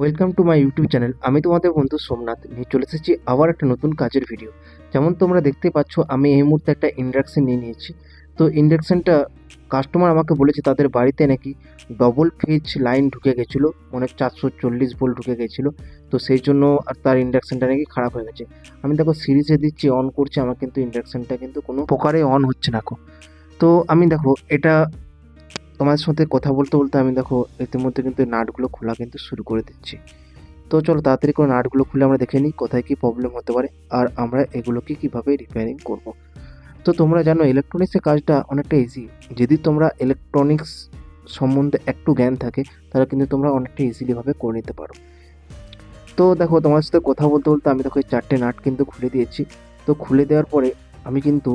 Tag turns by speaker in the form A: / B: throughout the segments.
A: Welcome to my YouTube channel আমি তোমাদের বন্ধু সোমনাথ। নিয়ে চলে এসেছি আবার একটা নতুন কাজের ভিডিও যেমন তোমরা দেখতে পাচ্ছ, আমি এই মুহূর্তে একটা ইন্ডাকশান নিয়ে নিয়েছি। তো ইন্ডাকশানটা কাস্টমার আমাকে বলেছে, তাদের বাড়িতে নাকি ডবল ফেজ লাইন ঢুকে গেছিল। মানে চারশো চল্লিশ ভোল্ট ঢুকে গেছিল। তো সেই জন্য আর তার ইন্ডাকশনটা নাকি খারাপ হয়ে গেছে। আমি দেখো সিরিজে দিচ্ছি অন করছি, আমার কিন্তু ইন্ডাকশানটা কিন্তু কোনো প্রকারে অন হচ্ছে না তো আমি দেখো, এটা তোমার সাথে কথা বলতে বলতে আমি দেখো ইতিমধ্যে কিন্তু নাটগুলো খোলা কিন্তু শুরু করে দিচ্ছি। তো চলো তাড়াতাড়ি করে নাটগুলো খুলে আমরা দেখে নিই কোথায় কী প্রবলেম হতে পারে আর আমরা এগুলোকে কীভাবে রিপেয়ারিং করব। তো তোমরা জানো ইলেকট্রনিক্সের কাজটা অনেকটা ইজি যদি তোমরা ইলেকট্রনিক্স সম্বন্ধে একটু জ্ঞান থাকে, তাহলে কিন্তু তোমরা অনেকটা ইজিলিভাবে করে নিতে পারো। তো দেখো তোমার সাথে কথা বলতে বলতে আমি দেখো এই চারটে নাট কিন্তু খুলে দিয়েছি। তো খুলে দেওয়ার পরে আমি কিন্তু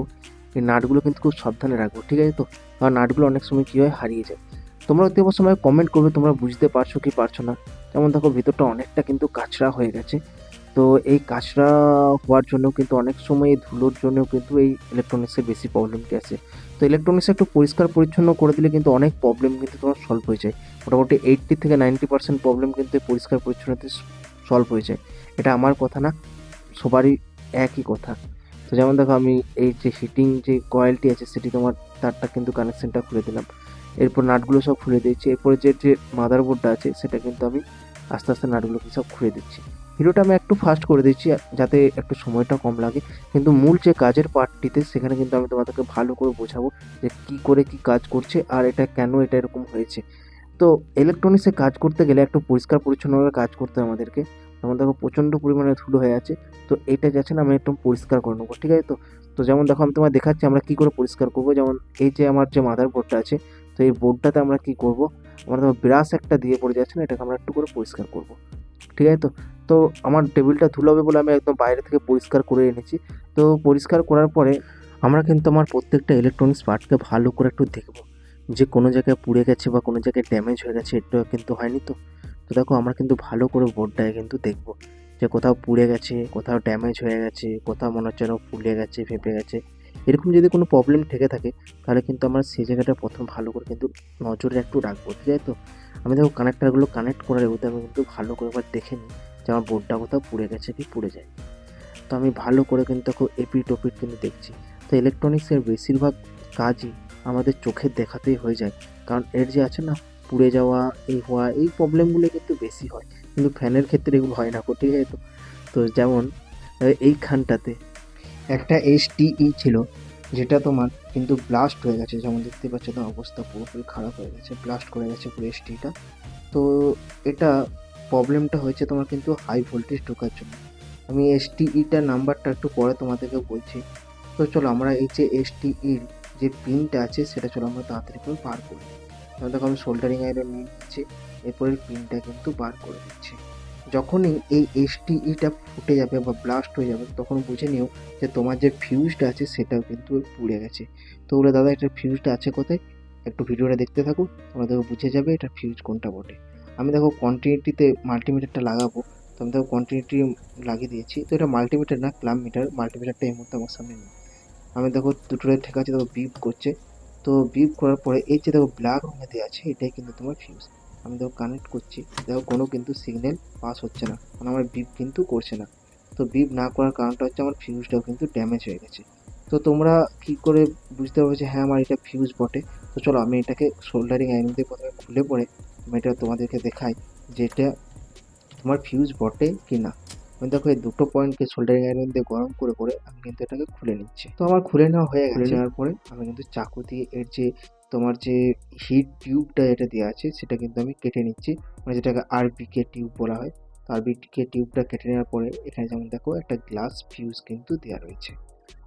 A: এই নাটগুলো কিন্তু খুব সাবধানে রাখব, ঠিক আছে তো? আর নাটগুলো অনেক সময় কী হয়, হারিয়ে যায়। তোমরা অতি সময় কমেন্ট করবে, তোমরা বুঝতে পারছ কি পারছ না। যেমন দেখো, ভিতরটা অনেকটা কিন্তু কাঁচরা হয়ে গেছে। তো এই কাঁচরা হওয়ার জন্য কিন্তু অনেক সময় এই ধুলোর জন্যও কিন্তু এই ইলেকট্রনিক্সের বেশি প্রবলেমটি আসে তো ইলেকট্রনিক্স একটু পরিষ্কার পরিচ্ছন্ন করে দিলে কিন্তু অনেক প্রবলেম কিন্তু তোমার সলভ হয়ে যায়। মোটামুটি এইট্টি থেকে নাইনটি পার্সেন্ট প্রবলেম কিন্তু পরিষ্কার পরিচ্ছন্নতে সলভ হয়ে যায়। এটা আমার কথা না, সবারই একই কথা। তো যেমন দেখো আমি এই যে হিটিং যে কয়েলটি আছে সেটি তোমার তারটা কিন্তু কানেকশনটা খুলে দিলাম। এরপর নাটগুলো সব খুলে দিচ্ছি এরপরে যে যে মাদারবোর্ডটা আছে সেটা কিন্তু আমি আস্তে আস্তে নাটগুলোকে সব খুলে দিচ্ছি। ভিডিওটা আমি একটু ফাস্ট করে দিচ্ছি, যাতে একটু সময়টা কম লাগে। কিন্তু মূল যে কাজের পার্টটিতে সেখানে কিন্তু আমি তোমাদেরকে ভালো করে বোঝাবো যে কি করে কি কাজ করছে আর এটা কেন এটা এরকম হয়েছে। তো ইলেকট্রনিক্সে কাজ করতে গেলে একটু পরিষ্কার পরিচ্ছন্নভাবে কাজ করতে আমাদেরকে। যেমন দেখো প্রচণ্ড পরিমাণে ধুলো হয়ে আছে, তো এটা যাচ্ছে না আমি একদম পরিষ্কার করে নেব, ঠিক আছে তো? তো যেমন দেখো আমি তোমার দেখাচ্ছি আমরা কী করে পরিষ্কার করব, যেমন এই যে আমার যে মাদার বোর্ডটা আছে, তো এই বোর্ডটাতে আমরা কী করব, আমরা দেখো ব্রাশ একটা দিয়ে পড়ে যাচ্ছে না, এটাকে আমরা একটু করে পরিষ্কার করব, ঠিক আছে তো? তো আমার টেবিলটা ধুলো হবে বলে আমি একদম বাইরে থেকে পরিষ্কার করে এনেছি, তো পরিষ্কার করার পরে আমরা কিন্তু আমার প্রত্যেকটা ইলেকট্রনিক্স পার্টকে ভালো করে একটু দেখব, যে কোনো জায়গায় পুড়ে গেছে বা কোনো জায়গায় ড্যামেজ হয়ে গেছে এটা কিন্তু হয়নি তো? তো দেখো, আমরা কিন্তু ভালো করে বোর্ডটায় কিন্তু দেখব যে কোথাও পুড়ে গেছে, কোথাও ড্যামেজ হয়ে গেছে, কোথাও মনে হচ্ছে ফুলে গেছে, ফেঁপে গেছে। এরকম যদি কোনো প্রবলেম থেকে থাকে, তাহলে কিন্তু আমরা সেই জায়গাটা প্রথম ভালো করে কিন্তু নজরে একটু রাখব, ঠিক আছে তো? আমি দেখো কানেক্টারগুলো কানেক্ট করার এগুলো আমি কিন্তু ভালো করে একবার দেখে নিই যে আমার বোর্ডটা কোথাও পুড়ে গেছে কি পুড়ে যায় তো আমি ভালো করে কিন্তু দেখো এপিট ওপিট কিন্তু দেখছি। তো ইলেকট্রনিক্সের বেশিরভাগ কাজই আমাদের চোখের দেখাতেই হয়ে যায়। কারণ এর যে আছে না পুড়ে যাওয়া, এই হওয়া, এই প্রবলেমগুলো কিন্তু বেশি হয়। কিন্তু ফ্যানের ক্ষেত্রে এগুলো হয় না ঠিক আছে তো? তো যেমন এইখানটাতে একটা এইচ টিই ছিল, যেটা তোমার কিন্তু ব্লাস্ট হয়ে গেছে। যেমন দেখতে পাচ্ছ তো অবস্থা পুরোপুরি খারাপ হয়ে গেছে ব্লাস্ট করে গেছে পুরো এইচ টিটা তো এটা প্রবলেমটা হয়েছে তোমার কিন্তু হাই ভোল্টেজ ঢোকার জন্য। আমি এস টিইটার নাম্বারটা একটু পরে তোমাদেরকে বলছি। তো চলো আমরা এই যে এস টিইর যে পিনটা আছে, সেটা চলো আমরা তাড়াতাড়ি করে বার করি দেখো আমি সোল্ডারিং আয়রন নিয়ে নিচ্ছি, এরপরের পিনটা কিন্তু বার করে দিচ্ছি। যখনই এই এসটিইটা ফুটে যাবে বা ব্লাস্ট হয়ে যাবে, তখন বুঝে নিও যে তোমার যে ফিউজটা আছে, সেটাও কিন্তু পুড়ে গেছে। তো বলে, দাদা এটা ফিউজটা আছে কোথায়? একটু ভিডিওটা দেখতে থাকো তোমরা দেখো বুঝে যাবে এটা ফিউজ কোনটা বটে। আমি দেখো কন্টিনিউটিতে মাল্টিমিটারটা লাগাবো, তো আমি দেখো কন্টিনিউটি লাগিয়ে দিয়েছি। তো এটা মাল্টিমিটার না ক্লাম মিটার মাল্টিমিটারটা এই মুহূর্তে আমার সামনে নেই। আমি দেখো দুটোরে ঠিক আছে, দেখো বিপ করছে। তো বিপ করার পরে এই যে দেখো ব্ল্যাক রঙেতে আছে, এটাই কিন্তু তোমার ফিউজ আমি দেখো কানেক্ট করছি, দেখো কোনো কিন্তু সিগন্যাল পাস হচ্ছে না মানে আমার বিপ কিন্তু করছে না। তো বিপ না করার কারণটা হচ্ছে আমার ফিউজটাও কিন্তু ড্যামেজ হয়ে গেছে। তো তোমরা কি করে বুঝতে পারবে যে হ্যাঁ আমার এটা ফিউজ বটে? তো চলো আমি এটাকে সোল্ডারিং দিয়ে প্রথমে খুলে পরে আমি এটা তোমাদেরকে দেখাই যে এটা তোমার ফিউজ বটে কি না দেখো এই দুটো পয়েন্টকে সোল্ডারিং আয়রন দিয়ে গরম করে করে আমি কিন্তু এটাকে খুলে নিচ্ছি। তো আমার খুলে নেওয়া হয়ে গেছে। নেওয়ার পরে আমি কিন্তু চাকু দিয়ে এর যে তোমার যে হিট টিউবটা এটা দেওয়া আছে সেটা কিন্তু আমি কেটে নিচ্ছি। মানে যেটাকে আরবিকে টিউব বলা হয়। তো আরবিকে টিউবটা কেটে নেওয়ার পরে এখানে যেমন দেখো একটা গ্লাস ফিউজ কিন্তু দেওয়া রয়েছে।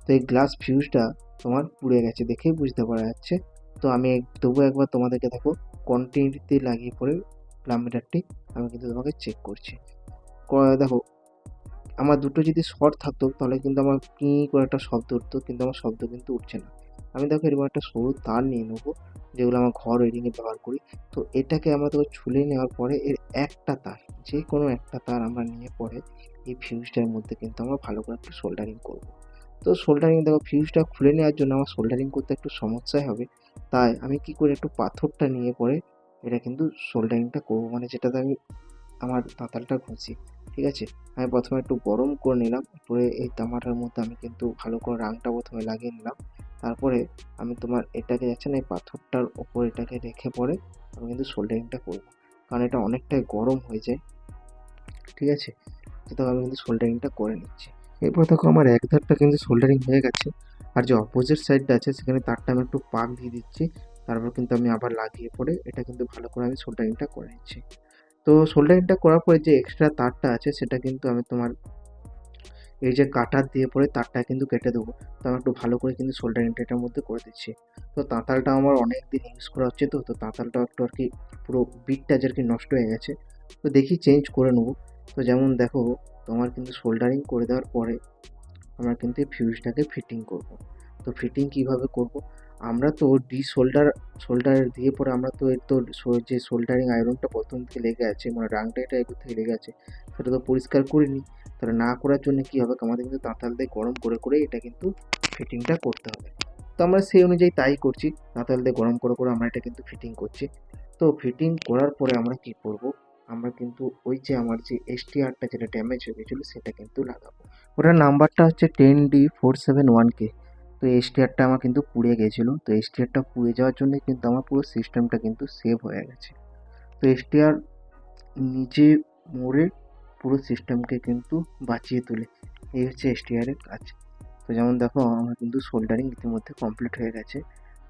A: তো এই গ্লাস ফিউজটা তোমার পুড়ে গেছে দেখেই বুঝতে পারা যাচ্ছে। তো আমি তবু একবার তোমাদেরকে দেখো কন্টিনিউটিতে লাগিয়ে পরে প্লামিটারটি আমি কিন্তু তোমাকে চেক করছি। দেখো আমার দুটো যদি শর্ট থাকতো, তাহলে কিন্তু আমার কি করে একটা শব্দ উঠতো, কিন্তু আমার শব্দ কিন্তু উঠছে না। আমি দেখো এরকম একটা সরু তার নিয়ে নেব, যেগুলো আমার ঘর ওয়েডিংয়ে ব্যবহার করি। তো এটাকে আমরা দেখো ছুলে নেওয়ার পরে এর একটা তার, যে কোনো একটা তার আমরা নিয়ে পরে এই ফিউজটার মধ্যে কিন্তু আমরা ভালো করে একটু সোল্ডারিং করব। তো সোল্ডারিং দেখো ফিউজটা খুলে নেওয়ার জন্য আমার সোল্ডারিং করতে একটু সমস্যাই হবে। তাই আমি কি করে একটু পাথরটা নিয়ে পরে এটা কিন্তু সোল্ডারিংটা করব মানে যেটাতে আমি আমার তাঁতালটা ঘষি ঠিক আছে? আমি প্রথমে একটু গরম করে নিলাম পরে এই তামাটার মধ্যে আমি কিন্তু ভালো করে রাংটা প্রথমে লাগিয়ে নিলাম, তারপরে আমি তোমার এটাকে যাচ্ছে না, এই পাথরটার ওপর এটাকে রেখে পরে আমি কিন্তু সোল্ডারিংটা করব, কারণ এটা অনেকটাই গরম হয়ে যায়, ঠিক আছে? তো আমি কিন্তু সোল্ডারিংটা করে নিচ্ছি। এরপর দেখো আমার এক ধারটা কিন্তু সোল্ডারিং হয়ে গেছে, আর যে অপোজিট সাইডটা আছে, সেখানে তারটা আমি একটু পাক দিয়ে দিচ্ছি, তারপর কিন্তু আমি আবার লাগিয়ে পরে এটা কিন্তু ভালো করে আমি সোল্ডারিংটা করে নিচ্ছি। তো সোল্ডারিংটা করার পরে যে এক্সট্রা তারটা আছে, সেটা কিন্তু আমি তোমার এই যে কাটার দিয়ে পরে তারটা কিন্তু কেটে দেবো। তো আমি একটু ভালো করে কিন্তু সোল্ডারিংটা এটার মধ্যে করে দিচ্ছি। তো তাঁতালটা আমার অনেক দিন ইউজ করা হচ্ছে তো তো তাঁতালটাও একটু আর কি পুরো বিটটা যে আর কি নষ্ট হয়ে গেছে। তো দেখি চেঞ্জ করে নেব। তো যেমন দেখো, তোমার কিন্তু সোল্ডারিং করে দেওয়ার পরে আমরা কিন্তু এই ফিউজটাকে ফিটিং করব। তো ফিটিং কীভাবে করব? আমরা তো ডি সোল্ডার সোল্ডার দিয়ে পরে আমরা তো এর তো যে শোল্ডারিং আয়রনটা প্রথম থেকে লেগে আছে মানে রাংটা এটা এগুলো থেকে লেগে আছে, সেটা তো পরিষ্কার করিনি। তাহলে না করার জন্য কি হবে? আমাদের কিন্তু তাঁতাল দিয়ে গরম করে করে এটা কিন্তু ফিটিংটা করতে হবে। তো আমরা সেই অনুযায়ী তাই করছি তাঁতাল দিয়ে গরম করে করে আমরা এটা কিন্তু ফিটিং করছি। তো ফিটিং করার পরে আমরা কি করব? আমরা কিন্তু ওই যে আমার যে এসটিআরটা যেটা ড্যামেজ হয়ে গেছিল, সেটা কিন্তু লাগাবো। ওটার নাম্বারটা হচ্ছে ten D four seven one K তো এসটিআরটা আমার কিন্তু পুড়ে গেছিল। তো এসটিআরটা পুড়ে যাওয়ার জন্য কিন্তু আমার পুরো সিস্টেমটা কিন্তু সেভ হয়ে গেছে। তো এসটিআর নিজে মরে পুরো সিস্টেমকে কিন্তু বাঁচিয়ে তোলে। এই হচ্ছে এসটিআরের কাজ। তো যেমন দেখো, আমার কিন্তু সোল্ডারিং ইতিমধ্যে কমপ্লিট হয়ে গেছে।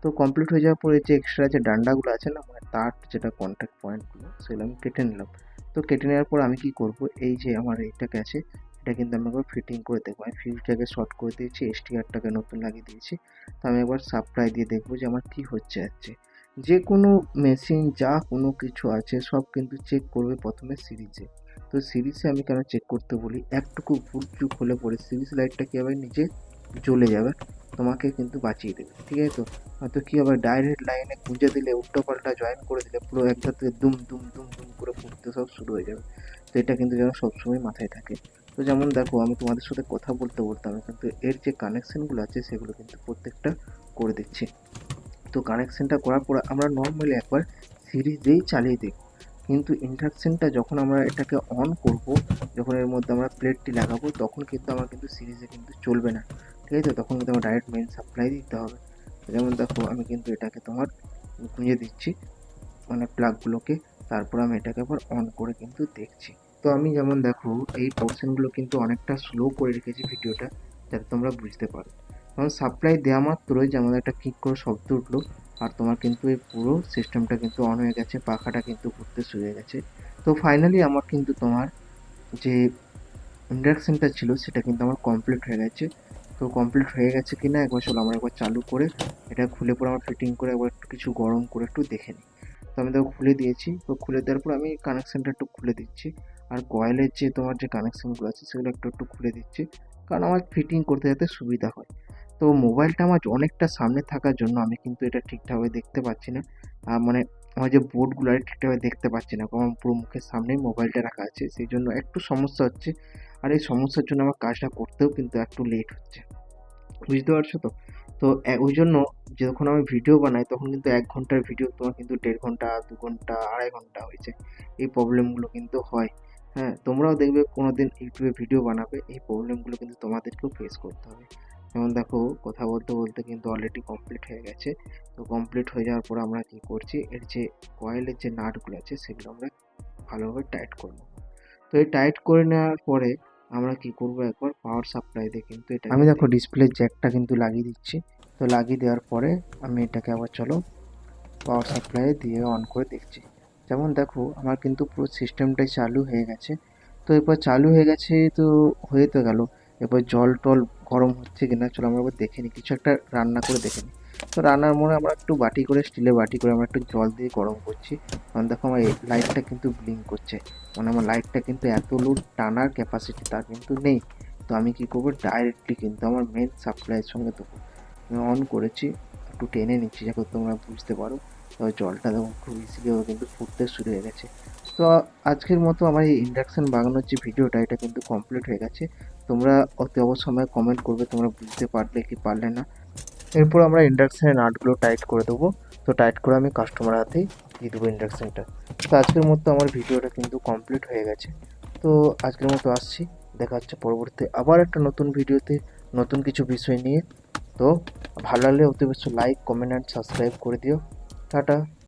A: তো কমপ্লিট হয়ে যাওয়ার পরে যে এক্সট্রা যে ডান্ডাগুলো আছে না মানে তার যেটা কন্ট্যাক্ট পয়েন্টগুলো সেগুলো আমি কেটে নিলাম। তো কেটে নেওয়ার পর আমি কি করব? এই যে আমার এইটাকে আছে এটা কিন্তু আমি একবার ফিটিং করে দেখব। আমি ফিউজটাকে শর্ট করে দিয়েছি এসটিআরটাকে নতুন লাগিয়ে দিয়েছি। তো আমি একবার সাপ্লাই দিয়ে দেখব যে আমার কি হচ্ছে যাচ্ছে যে কোনো মেশিন যা কোনো কিছু আছে, সব কিন্তু চেক করবে প্রথমে সিরিজে তো সিরিজে আমি কেন চেক করতে বলি? একটুকু ভুল চুক হলে পরে সিরিজ লাইটটা কি হবে? নিজে জ্বলে যাবে, তোমাকে কিন্তু বাঁচিয়ে দেবে, ঠিক আছে তো? হয়তো কী হবে? ডাইরেক্ট লাইনে গুঁজে দিলে, উল্টো পাল্টা জয়েন করে দিলে, পুরো একদম থেকে দুম দুম দুম দুম করে ফুটতে সব শুরু হয়ে যাবে। তো এটা কিন্তু যেন সবসময় মাথায় থাকে। তো যেমন দেখো, আমি তোমাদের সাথে কথা বলতে বলতে আমি কিন্তু এর যে কানেকশানগুলো আছে, সেগুলো কিন্তু প্রত্যেকটা করে দিচ্ছি। তো কানেকশানটা করার পর আমরা নর্মালি একবার সিরিজেই চালিয়ে দেখব। কিন্তু ইন্ডাকশানটা যখন আমরা এটাকে অন করব, যখন এর মধ্যে আমরা প্লেটটি লাগাবো, তখন কিন্তু আমার কিন্তু সিরিজে কিন্তু চলবে না। ঠিক আছে? তখন কিন্তু আমার ডাইরেক্ট মেন সাপ্লাই দিতে হবে। যেমন দেখো, আমি কিন্তু এটাকে তোমার গুঁজে দিচ্ছি মানে প্লাগগুলোকে তারপর আমি এটাকে আবার অন করে কিন্তু দেখছি। তো আমি যেমন দেখো, এই পোর্শনগুলো কিন্তু অনেকটা স্লো করে রেখেছি ভিডিওটা, যাতে তোমরা বুঝতে পারো। কারণ সাপ্লাই দেওয়া মাত্রই যে আমাদের একটা কিক করে শব্দ উঠল, আর তোমার কিন্তু এই পুরো সিস্টেমটা কিন্তু অন হয়ে গেছে, পাখাটা কিন্তু ঘুরতে শুয়ে গেছে। তো ফাইনালি আমার কিন্তু তোমার যে ইন্ডাকশানটা ছিল, সেটা কিন্তু আমার কমপ্লিট হয়ে গেছে। তো কমপ্লিট হয়ে গেছে কি না একবার চলো আমরা একবার চালু করে, এটা খুলে পরে আমার ফিটিং করে একবার একটু কিছু গরম করে একটু দেখে নিই। তো আমি দেখো খুলে দিয়েছি, তো খুলে দেওয়ার পর আমি কানেকশানটা একটু খুলে দিচ্ছি। আর কয়েলের যে তোমার যে কানেকশানগুলো আছে, সেগুলো একটু একটু খুলে দিচ্ছি। কারণ আমার ফিটিং করতে যাতে সুবিধা হয়। তো মোবাইলটা আমার অনেকটা সামনে থাকার জন্য আমি কিন্তু এটা ঠিকঠাকভাবে দেখতে পাচ্ছি না। মানে আমার যে বোর্ডগুলো আছে ঠিকঠাকভাবে দেখতে পাচ্ছি না। কারণ পুরো মুখের সামনেই মোবাইলটা রাখা আছে। সেই জন্য একটু সমস্যা হচ্ছে। আর এই সমস্যার জন্য আমার কাজটা করতেও কিন্তু একটু লেট হচ্ছে। বুঝতে পারছ তো? তো ওই জন্য যখন আমি ভিডিও বানাই, তখন কিন্তু এক ঘণ্টার ভিডিও তোমার কিন্তু দেড় ঘণ্টা, দু ঘণ্টা, আড়াই ঘণ্টা হয়েছে। এই প্রবলেমগুলো কিন্তু হয়। হ্যাঁ তোমরাও দেখবে কোনো দিন ইউটিউবে ভিডিও বানাবে এই প্রবলেমগুলো কিন্তু তোমাদেরকেও ফেস করতে হবে। যেমন দেখো কথা বলতে বলতে কিন্তু অলরেডি কমপ্লিট হয়ে গেছে। তো কমপ্লিট হয়ে যাওয়ার পর আমরা কি করছি এর যে কয়েলের যে নাটগুলো আছে সেগুলো আমরা ভালোভাবে টাইট করে নেব। তো এই টাইট করে নেওয়ার পরে আমরা কি করব একবার? পাওয়ার সাপ্লাই দিয়ে কিন্তু এটা আমি দেখো ডিসপ্লে জ্যাকটা কিন্তু লাগিয়ে দিচ্ছি। তো লাগিয়ে দেওয়ার পরে আমি এটাকে আবার চলো পাওয়ার সাপ্লাই দিয়ে অন করে দেখছি। যেমন দেখো, আমার কিন্তু পুরো সিস্টেমটাই চালু হয়ে গেছে। তো এরপর চালু হয়ে গেছে তো হয়ে তো গেল। এরপর জল টল গরম হচ্ছে কিনা চলো আমরা এবার দেখে নিই কিছু একটা রান্না করে দেখে নিই তো রান্নার মনে আমরা একটু বাটি করে, স্টিলের বাটি করে আমরা একটু জল দিয়ে গরম করছি। কারণ দেখো আমার লাইটটা কিন্তু ব্লিঙ্ক করছে। মানে আমার লাইটটা কিন্তু এত লোড টানার ক্যাপাসিটি তার কিন্তু নেই। তো আমি কি করব? ডাইরেক্টলি কিন্তু আমার মেন সাপ্লাইয়ের সঙ্গে দেবো আমি অন করেছি। একটু টেনে নিচ্ছি, যাতে তোমরা বুঝতে পারো। তো জলটা দেখো খুব ইজিলিভাবে কিন্তু ফুটতে শুরু হয়ে গেছে। তো আজকের মতো আমার এই ইন্ডাকশান বাগানোর যে ভিডিওটা এটা কিন্তু কমপ্লিট হয়ে গেছে। তোমরা অতি অবশ্যই কমেন্ট করবে, তোমরা বুঝতে পারলে কি পারলে না। এরপর আমরা ইন্ডাকশানের নাটগুলো টাইট করে দেবো। তো টাইট করে আমি কাস্টমার হাতেই দিয়ে দেবো ইন্ডাকশানটা তো আজকের মতো আমার ভিডিওটা কিন্তু কমপ্লিট হয়ে গেছে। তো আজকের মতো আসছি। দেখা হচ্ছে পরবর্তী আবার একটা নতুন ভিডিওতে নতুন কিছু বিষয় নিয়ে। তো ভালো লাগলে অতি অবশ্যই লাইক কমেন্ট অ্যান্ড সাবস্ক্রাইব করে দিও। টাটা